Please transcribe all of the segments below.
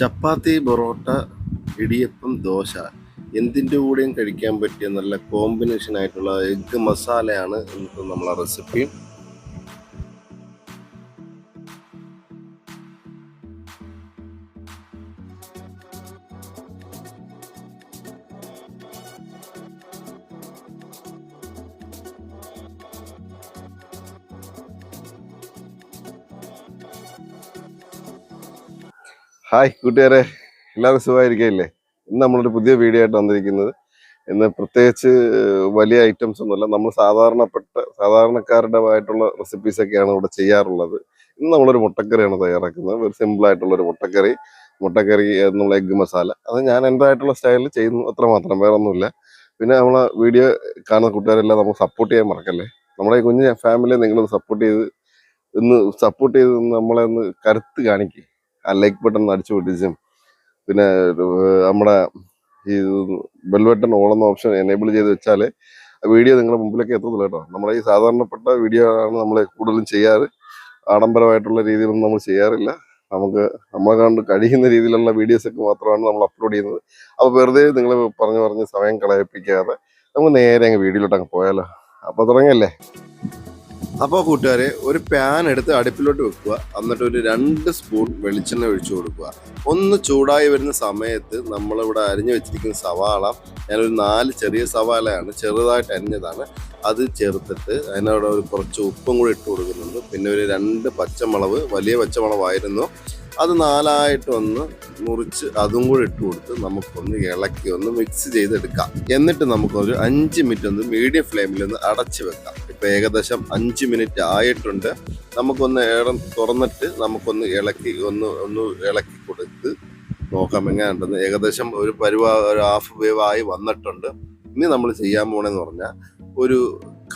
ചപ്പാത്തി പൊറോട്ട ഇടിയപ്പം ദോശ എന്തിന്റെ കൂടെയും കഴിക്കാൻ പറ്റിയ നല്ല കോമ്പിനേഷൻ ആയിട്ടുള്ള എഗ്ഗ് മസാലയാണ് ഇന്നത്തെ നമ്മളെ റെസിപ്പി ഹായ് കൂട്ടുകാരെ എല്ലാവരും സുഖമായിരിക്കില്ലേ ഇന്ന് നമ്മളൊരു പുതിയ വീഡിയോ ആയിട്ട് വന്നിരിക്കുന്നത്. ഇന്ന് പ്രത്യേകിച്ച് വലിയ ഐറ്റംസ് ഒന്നുമല്ല. നമ്മൾ സാധാരണപ്പെട്ട സാധാരണക്കാരുടെ ആയിട്ടുള്ള റെസിപ്പീസ് ഒക്കെയാണ് ഇവിടെ ചെയ്യാറുള്ളത്. ഇന്ന് നമ്മളൊരു മുട്ടക്കറിയാണ് തയ്യാറാക്കുന്നത്. ഒരു സിമ്പിളായിട്ടുള്ളൊരു മുട്ടക്കറി. മുട്ടക്കറി എന്നുള്ള എഗ്ഗ് മസാല അത് ഞാൻ എന്റെതായിട്ടുള്ള സ്റ്റൈലിൽ ചെയ്യുന്നു. അത്ര മാത്രം. വേറെ ഒന്നുമില്ല. പിന്നെ നമ്മളെ വീഡിയോ കാണുന്ന കൂട്ടുകാരെല്ലാം നമ്മൾ സപ്പോർട്ട് ചെയ്യാൻ മറക്കല്ലേ? നമ്മുടെ ഈ കുഞ്ഞു ഫാമിലിയെ നിങ്ങളൊന്ന് സപ്പോർട്ട് ചെയ്ത് ഇന്ന് സപ്പോർട്ട് ചെയ്ത് നമ്മളെ ഒന്ന് കരുത്ത് കാണിക്കുക ആ ലൈക്ക് ബട്ടൺ അടിച്ചു പൊട്ടിച്ചും. പിന്നെ നമ്മുടെ ഈ ബെൽബട്ടൺ ഓളുന്ന ഓപ്ഷൻ എനേബിൾ ചെയ്ത് വെച്ചാൽ വീഡിയോ നിങ്ങളുടെ മുമ്പിലേക്ക് എത്തുന്നില്ല കേട്ടോ. നമ്മുടെ ഈ സാധാരണപ്പെട്ട വീഡിയോ ആണ് നമ്മൾ കൂടുതലും ചെയ്യാറ്. ആഡംബരമായിട്ടുള്ള രീതിയിലൊന്നും നമ്മൾ ചെയ്യാറില്ല. നമുക്ക് നമ്മളെ കണ്ട് കഴിയുന്ന രീതിയിലുള്ള വീഡിയോസൊക്കെ മാത്രമാണ് നമ്മൾ അപ്ലോഡ് ചെയ്യുന്നത്. അപ്പോൾ വെറുതെ നിങ്ങൾ പറഞ്ഞു പറഞ്ഞ് സമയം കളയിപ്പിക്കാതെ നമുക്ക് നേരെ അങ്ങ് വീഡിയോയിലോട്ട് അങ്ങ് പോയാലോ. അപ്പോൾ തുടങ്ങിയല്ലേ? അപ്പോൾ കൂട്ടുകാരെ ഒരു പാൻ എടുത്ത് അടുപ്പിലോട്ട് വെക്കുക. എന്നിട്ട് ഒരു രണ്ട് സ്പൂൺ വെളിച്ചെണ്ണ ഒഴിച്ചു കൊടുക്കുക. ഒന്ന് ചൂടായി വരുന്ന സമയത്ത് നമ്മളിവിടെ അരിഞ്ഞു വെച്ചിരിക്കുന്ന സവാള ഞാനൊരു നാല് ചെറിയ സവാളയാണ് ചെറുതായിട്ട് അരിഞ്ഞതാണ്. അത് ചേർത്തിട്ട് അതിനോട് ഒരു കുറച്ച് ഉപ്പും കൂടി ഇട്ട് കൊടുക്കുന്നുണ്ട്. പിന്നെ ഒരു രണ്ട് പച്ചമുളക് വലിയ പച്ചമുളകായിരുന്നു. അത് നാലായിട്ട് ഒന്ന് മുറിച്ച് അതും കൂടി ഇട്ട് കൊടുത്ത് നമുക്കൊന്ന് ഇളക്കി ഒന്ന് മിക്സ് ചെയ്തെടുക്കാം. എന്നിട്ട് നമുക്കൊരു അഞ്ച് മിനിറ്റ് ഒന്ന് മീഡിയം ഫ്ലെയിമിൽ ഒന്ന് അടച്ച് വെക്കാം. ഇപ്പൊ ഏകദേശം അഞ്ച് മിനിറ്റ് ആയിട്ടുണ്ട്. നമുക്കൊന്ന് ഏറെ തുറന്നിട്ട് നമുക്കൊന്ന് ഇളക്കി ഒന്ന് ഒന്ന് ഇളക്കി കൊടുത്ത് നോക്കാം എങ്ങനെയുണ്ടെന്ന്. ഏകദേശം ഒരു പരിവാ ഒരു ഹാഫ് വേവ് ആയി വന്നിട്ടുണ്ട്. ഇനി നമ്മൾ ചെയ്യാൻ പോണെന്ന് പറഞ്ഞാൽ ഒരു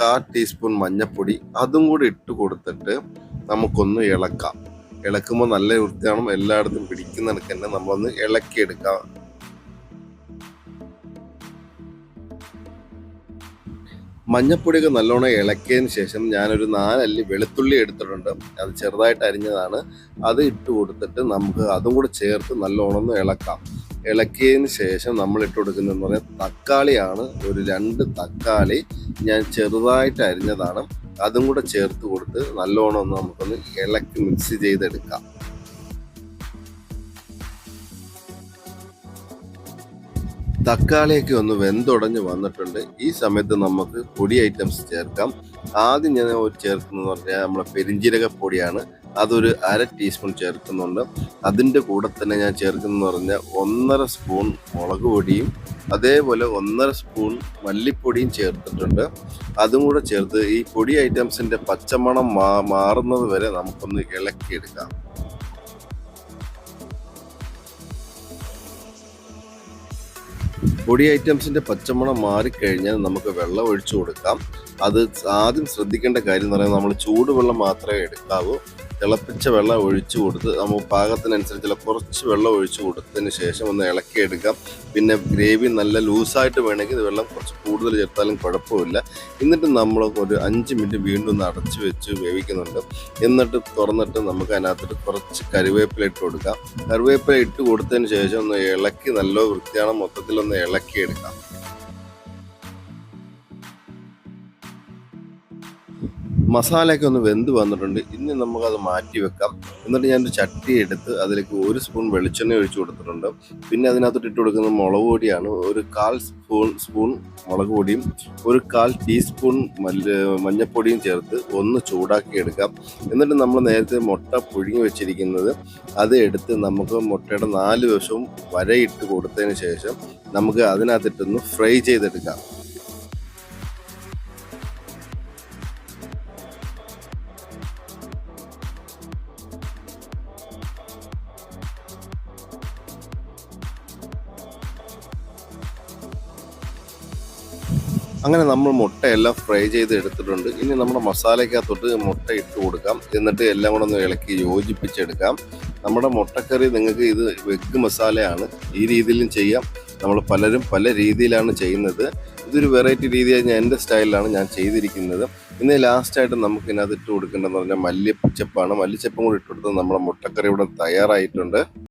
കാ ടീസ്പൂൺ മഞ്ഞൾപ്പൊടി അതും കൂടി ഇട്ട് കൊടുത്തിട്ട് നമുക്കൊന്ന് ഇളക്കാം. ഇളക്കുമ്പോൾ നല്ല വൃത്തിയാണ് എല്ലായിടത്തും പിടിക്കുന്ന തന്നെ നമ്മളൊന്ന് ഇളക്കിയെടുക്കാം. മഞ്ഞപ്പൊടിയൊക്കെ നല്ലോണം ഇളക്കിയതിന് ശേഷം ഞാനൊരു നാലല്ലി വെളുത്തുള്ളി എടുത്തിട്ടുണ്ട്. അത് ചെറുതായിട്ട് അരിഞ്ഞതാണ്. അത് ഇട്ട് കൊടുത്തിട്ട് നമുക്ക് അതും കൂടെ ചേർത്ത് നല്ലോണം ഒന്ന് ഇളക്കാം. ഇളക്കിയതിന് ശേഷം നമ്മൾ ഇട്ട് കൊടുക്കുന്നതെന്ന് പറഞ്ഞാൽ തക്കാളിയാണ്. ഒരു രണ്ട് തക്കാളി ഞാൻ ചെറുതായിട്ട് അരിഞ്ഞതാണ്. അതും കൂടെ ചേർത്ത് കൊടുത്ത് നല്ലോണം ഒന്ന് നമുക്കൊന്ന് ഇളക്കി മിക്സ് ചെയ്തെടുക്കാം. തക്കാളിയൊക്കെ ഒന്ന് വെന്തുടഞ്ഞ് വന്നിട്ടുണ്ട്. ഈ സമയത്ത് നമുക്ക് പൊടി ഐറ്റംസ് ചേർക്കാം. ആദ്യം ഞാൻ ഒരു ചേർക്കുന്നത് പറഞ്ഞാൽ നമ്മുടെ പെരിഞ്ജീരക പൊടിയാണ്. അതൊരു അര ടീസ്പൂൺ ചേർക്കുന്നുണ്ട്. അതിന്റെ കൂടെ തന്നെ ഞാൻ ചേർക്കുന്നതെന്ന് പറഞ്ഞാൽ ഒന്നര സ്പൂൺ മുളക് പൊടിയും അതേപോലെ ഒന്നര സ്പൂൺ മല്ലിപ്പൊടിയും ചേർത്തിട്ടുണ്ട്. അതും കൂടെ ചേർത്ത് ഈ പൊടി ഐറ്റംസിന്റെ പച്ചമണം മാറുന്നത് വരെ നമുക്കൊന്ന് ഇളക്കിയെടുക്കാം. പൊടി ഐറ്റംസിന്റെ പച്ചമണം മാറിക്കഴിഞ്ഞാൽ നമുക്ക് വെള്ളം ഒഴിച്ചു കൊടുക്കാം. അത് ആദ്യം ശ്രദ്ധിക്കേണ്ട കാര്യം എന്ന് പറയുന്നത് നമ്മൾ ചൂടുവെള്ളം മാത്രമേ എടുക്കാവൂ. തിളപ്പിച്ച വെള്ളം ഒഴിച്ചു കൊടുത്ത് നമ്മൾ പാകത്തിനനുസരിച്ചുള്ള കുറച്ച് വെള്ളം ഒഴിച്ചു കൊടുത്തതിന് ശേഷം ഒന്ന് ഇളക്കിയെടുക്കാം പിന്നെ ഗ്രേവി നല്ല ലൂസായിട്ട് വേണമെങ്കിൽ വെള്ളം കുറച്ച് കൂടുതൽ ചേർത്താലും കുഴപ്പമില്ല. എന്നിട്ട് നമ്മൾ ഒരു അഞ്ച് മിനിറ്റ് വീണ്ടും ഒന്ന് അടച്ചു വെച്ച് വേവിക്കുന്നുണ്ട്. എന്നിട്ട് തുറന്നിട്ട് നമുക്ക് അതിനകത്തോട്ട് കുറച്ച് കറിവേപ്പില ഇട്ട് കൊടുക്കാം. കറിവേപ്പില ഇട്ട് കൊടുത്തതിന് ശേഷം ഒന്ന് ഇളക്കി നല്ല വൃത്തിയാണ് മൊത്തത്തിലൊന്ന് ഇളക്കിയെടുക്കാം മസാലയൊക്കെ ഒന്ന് വെന്ത് വന്നിട്ടുണ്ട്. ഇനി നമുക്കത് മാറ്റി വെക്കാം. എന്നിട്ട് ഞാനൊരു ചട്ടി എടുത്ത് അതിലേക്ക് ഒരു സ്പൂൺ വെളിച്ചെണ്ണ ഒഴിച്ചു കൊടുത്തിട്ടുണ്ട്. പിന്നെ അതിനകത്തോട്ട് ഇട്ട് കൊടുക്കുന്ന മുളക് പൊടിയാണ്. ഒരു കാൽ സ്പൂൺ സ്പൂൺ മുളക് പൊടിയും ഒരു കാൽ ടീസ്പൂൺ മല്ല മഞ്ഞപ്പൊടിയും ചേർത്ത് ഒന്ന് ചൂടാക്കി എടുക്കാം. എന്നിട്ട് നമ്മൾ നേരത്തെ മുട്ട പുഴുങ്ങി വെച്ചിരിക്കുന്നത് അത് എടുത്ത് നമുക്ക് മുട്ടയുടെ നാല് വശവും വരയിട്ട് കൊടുത്തതിന് ശേഷം നമുക്ക് അതിനകത്തിട്ടൊന്ന് ഫ്രൈ ചെയ്തെടുക്കാം. അങ്ങനെ നമ്മൾ മുട്ടയെല്ലാം ഫ്രൈ ചെയ്ത് എടുത്തിട്ടുണ്ട്. ഇനി നമ്മുടെ മസാലയ്ക്കകത്തോട്ട് മുട്ട ഇട്ട് കൊടുക്കാം. എന്നിട്ട് എല്ലാം കൂടെ ഒന്ന് ഇളക്കി യോജിപ്പിച്ചെടുക്കാം. നമ്മുടെ മുട്ടക്കറി നിങ്ങൾക്ക് ഇത് വെഗ് മസാലയാണ്. ഈ രീതിയിലും ചെയ്യാം. നമ്മൾ പലരും പല രീതിയിലാണ് ചെയ്യുന്നത്. ഇതൊരു വെറൈറ്റി രീതിയായി ഞാൻ എന്റെ സ്റ്റൈലിലാണ് ഞാൻ ചെയ്തിരിക്കുന്നത്. ഇന്ന് ലാസ്റ്റായിട്ട് നമുക്ക് ഇതിനകത്ത് ഇട്ട് കൊടുക്കേണ്ടതെന്ന് പറഞ്ഞാൽ മല്ലിപ്പച്ചപ്പാണ് മല്ലിച്ചപ്പും കൂടി ഇട്ട് കൊടുത്ത് നമ്മുടെ മുട്ടക്കറി ഇവിടെ തയ്യാറായിട്ടുണ്ട്.